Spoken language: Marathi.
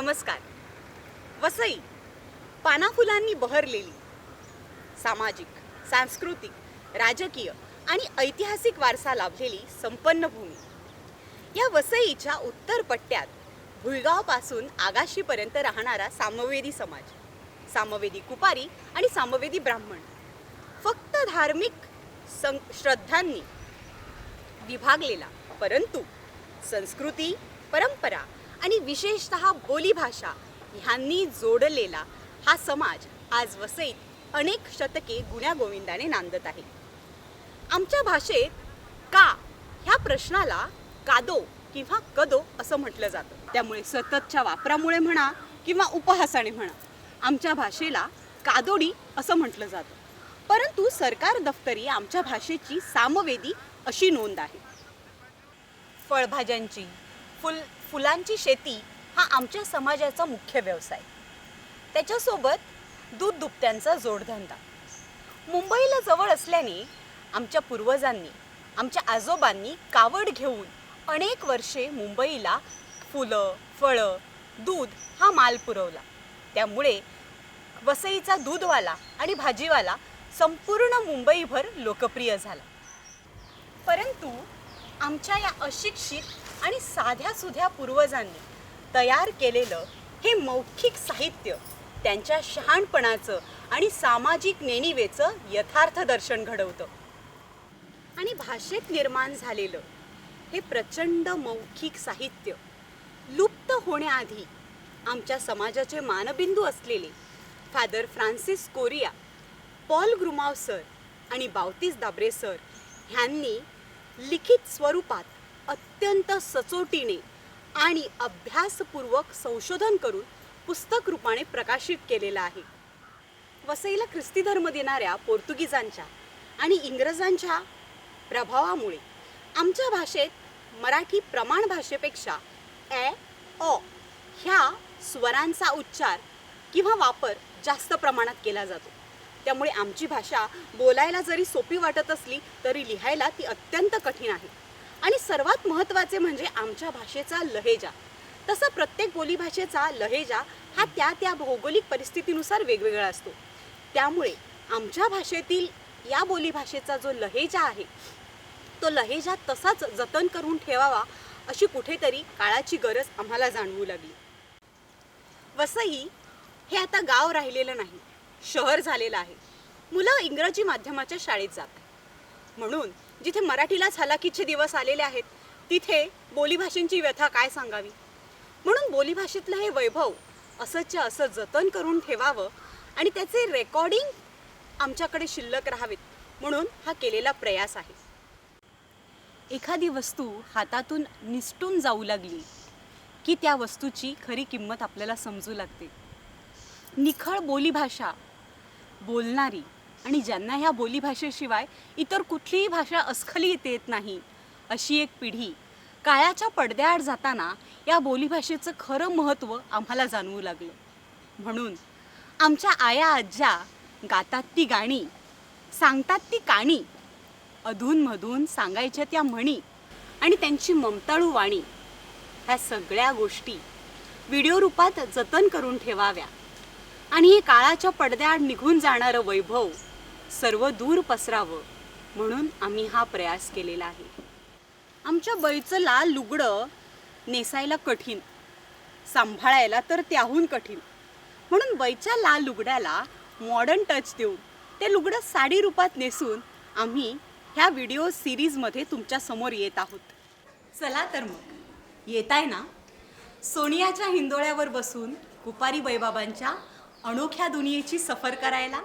नमस्कार. वसई पानाफुलांनी बहरलेली सामाजिक सांस्कृतिक राजकीय आणि ऐतिहासिक वारसा लाभलेली संपन्न भूमी. या वसईच्या उत्तर पट्ट्यात भुईगावपासून आगाशीपर्यंत राहणारा सामवेदी समाज सामवेदी कुपारी आणि सामवेदी ब्राह्मण. फक्त धार्मिक सं श्रद्धांनी विभागलेला परंतु संस्कृती परंपरा आणि विशेषतः बोलीभाषा ह्यांनी जोडलेला हा समाज आज वसईत अनेक शतके गुण्यागोविंदाने नांदत आहे. आमच्या भाषेत का ह्या प्रश्नाला कादो किंवा कदो असं म्हटलं जातं. त्यामुळे सततच्या वापरामुळे म्हणा किंवा उपहासाने म्हणा आमच्या भाषेला कादोडी असं म्हटलं जातं. परंतु सरकार दफ्तरी आमच्या भाषेची सामवेदी अशी नोंद आहे. फळभाज्यांची. फुल फुलांची शेती हा आमच्या समाजाचा मुख्य व्यवसाय. त्याच्यासोबत दूध दुभत्यांचा जोडधंदा. मुंबईला जवळ असल्याने आमच्या पूर्वजांनी आमच्या आजोबांनी कावड घेऊन अनेक वर्षे मुंबईला फुलं फळं दूध हा माल पुरवला. त्यामुळे वसईचा दूधवाला आणि भाजीवाला संपूर्ण मुंबईभर लोकप्रिय झाला. परंतु आमच्या या अशिक्षित आणि साध्या सुध्या पूर्वजांनी तयार केलेलं हे मौखिक साहित्य त्यांच्या शहाणपणाचं आणि सामाजिक नेणिवेचं यथार्थ दर्शन घडवतं. आणि भाषेत निर्माण झालेलं हे प्रचंड मौखिक साहित्य लुप्त होण्याआधी आमच्या समाजाचे मानबिंदू असलेले फादर फ्रान्सिस कोरिया पॉल ग्रुमाव सर आणि बावतीस दाबरे सर ह्यांनी लिखित स्वरूपात अत्यंत सचोटीने आणि अभ्यासपूर्वक संशोधन करून पुस्तक रूपाने प्रकाशित केलेलं आहे. वसईला ख्रिस्ती धर्म देणाऱ्या पोर्तुगीजांच्या आणि इंग्रजांच्या प्रभावामुळे आमच्या भाषेत मराठी प्रमाण भाषेपेक्षा ए अ ह्या स्वरांचा उच्चार किंवा वापर जास्त प्रमाणात केला जातो. त्यामुळे आमची भाषा बोलायला जरी सोपी वाटत असली तरी लिहायला ती अत्यंत कठीण आहे. आणि सर्वात महत्त्वाचे म्हणजे आमच्या भाषेचा लहेजा. तसा प्रत्येक बोलीभाषेचा लहेजा हा त्या त्या भौगोलिक परिस्थितीनुसार वेगवेगळा असतो. त्यामुळे आमच्या भाषेतील या बोलीभाषेचा जो लहेजा आहे तो लहेजा तसाच जतन करून ठेवावा अशी कुठेतरी काळाची गरज आम्हाला जाणवू लागली. वसई हे आता गाव राहिलेलं नाही शहर झालेलं आहे. मुलं इंग्रजी माध्यमाच्या शाळेत जात म्हणून जिथे मराठीलाच हलाखीचे दिवस आलेले आहेत तिथे बोलीभाषेंची व्यथा काय सांगावी? म्हणून बोलीभाषेतलं हे वैभव असंच्या असं जतन करून ठेवावं आणि त्याचे रेकॉर्डिंग आमच्याकडे शिल्लक राहावेत म्हणून हा केलेला प्रयास आहे. एखादी वस्तू हातातून निसटून जाऊ लागली की त्या वस्तूची खरी किंमत आपल्याला समजू लागते. निखळ बोलीभाषा बोलणारी आणि ज्यांना ह्या बोलीभाषेशिवाय इतर कुठलीही भाषा अस्खलित येत नाही अशी एक पिढी. काळाच्या पडद्याआड जाताना या बोलीभाषेचं खरं महत्त्व आम्हाला जाणवू लागलं. म्हणून आमच्या आया आज्या गातात ती गाणी सांगतात ती काणी अधूनमधून सांगायच्या त्या म्हणी आणि त्यांची ममताळू वाणी ह्या सगळ्या गोष्टी व्हिडिओ रूपात जतन करून ठेवाव्या. आणि हे काळाच्या पडद्याआड निघून जाणारं वैभव सर्व दूर पसरावं म्हणून आम्ही हा प्रयास केलेला आहे. आमच्या बैचं लाल लुगडं नेसायला कठीण सांभाळायला तर त्याहून कठीण. म्हणून बैच्या लाल लुगड्याला मॉडर्न टच देऊन ते लुगडं साडी रूपात नेसून आम्ही ह्या व्हिडिओ सिरीजमध्ये तुमच्यासमोर येत आहोत. चला तर मग येत आहे ना? सोनियाच्या हिंदोळ्यावर बसून कुपारी बैबाबांच्या अनोख्या दुनियेची सफर करायला?